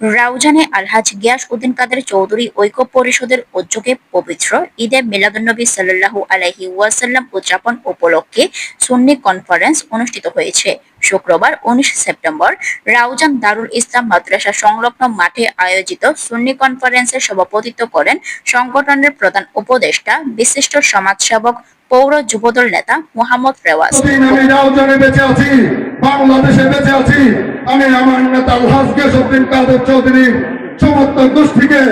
রাউজানে আলহাজ গিয়াস উদ্দিন কাদের চৌধুরী ঐক্য পরিষদের উদ্যোগে পবিত্র ঈদে মিলাদুন্নবী সাল্লাল্লাহু আলাইহি ওয়াসাল্লাম উদযাপন উপলক্ষে সুন্নি কনফারেন্স অনুষ্ঠিত হয়েছে। শুক্রবার উনিশ সেপ্টেম্বর রাউজান দারুল ইসলাম মাদ্রাসা সংলগ্ন মাঠে আয়োজিত সুন্নি কনফারেন্সে সভাপতিত্ব করেন সংগঠনের প্রধান উপদেষ্টা, বিশিষ্ট সমাজসেবক, পৌর যুবদল নেতা মোহাম্মদ রেওয়াজ বাংলাদেশে বেঁচে আছি। আমি আমার নেতা আলহাজ গেসুদ্দিন কাদের চৌধুরী। সমস্ত গোষ্ঠীকে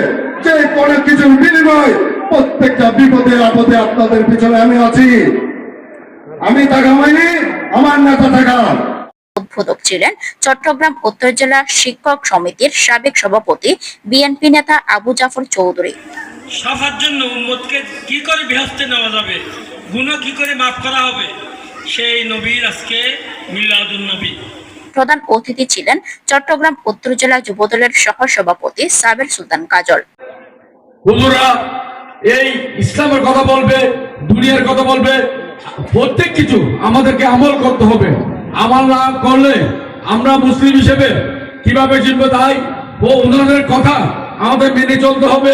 যে কোনো কিছুর বিনিময় প্রত্যেকটা বিপদে আপদে আপনাদের পিছনে আমি আছি। আমি টাকা মাইনি আমার নেতা টাকা উদ্বোধক ছিলেন চট্টগ্রাম উত্তর জেলা শিক্ষক সমিতির সাবেক সভাপতি বিএনপি নেতা আবু জাফর চৌধুরী। সাফার জন্য উম্মতকে কি করে বিহস্তে নেওয়া যাবে? গুণ কি করে মাফ করা হবে? সেই নবীর আজকে মিলাদুন নবী প্রধান অতিথি ছিলেন চট্টগ্রাম উত্তর জেলা যুবদলের সহ সভাপতি সাবের সুলতান কাজল। হুজুরা এই ইসলামের কথা বলবে দুনিয়ার কথা বলবে প্রত্যেক কিছু আমাদেরকে আমল করতে হবে। আমল না করলে আমরা মুসলিম হিসেবে কীভাবে চিনবো তাই? ও ওনাদের কথা আমাদের মেনে চলতে হবে।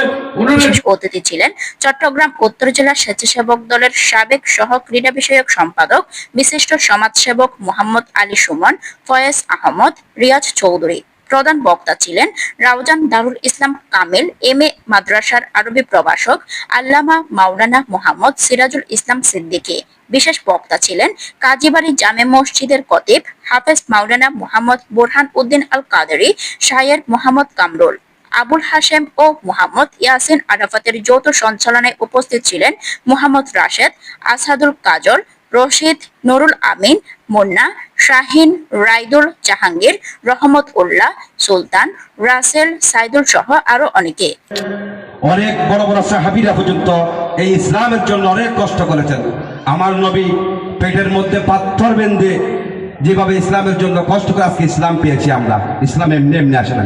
অতিথি ছিলেন। চট্টগ্রাম উত্তর জেলা স্বেচ্ছাসেবক দলের সাবেক সহ ক্রীড়া বিষয়ক সম্পাদক, বিশিষ্ট সমাজসেবক মোহাম্মদ আলী সুমন, ফয়েজ আহমদ, রিয়াজ চৌধুরী। প্রধান বক্তা ছিলেন রাউজান দারুল ইসলাম কামিল, এম এ মাদ্রাসার আরবি প্রভাষক, আল্লামা মাওলানা মোহাম্মদ সিরাজুল ইসলাম সিদ্দিকী। বিশেষ বক্তা ছিলেন কাজীবাড়ি জামে মসজিদের কতিব হাফেজ মাওলানা মোহাম্মদ বোরহান উদ্দিন আল কাদেরি শায়ের মোহাম্মদ কামরুল। আবুল হাশেম ও মোহাম্মদ ইয়াসিন আরাফাতের যৌথ সঞ্চালনায় উপস্থিত ছিলেন মোহাম্মদ রাশেদ আসাদুল কাজল, রশিদ নুরুল আমিন, মুন্না, শাহিন, রাইদুল জাহাঙ্গীর, রহমত উল্লাহ, সুলতান, রাসেল, সাইদুল সহ আরও অনেকে। অনেক বড় বড় সাহাবিরা পর্যন্ত এই ইসলামের জন্য অনেক কষ্ট করেছেন। আমার নবী পেটের মধ্যে পাথর বেঁধে যেভাবে ইসলামের জন্য কষ্ট করে আজকে ইসলাম পেয়েছি আমরা। ইসলাম এমনি এমনি আসে না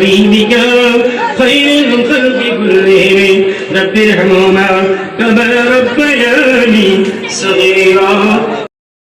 حبيبك خير الخلق كلهم. رب ارحمهما كما ربياني صغيرا.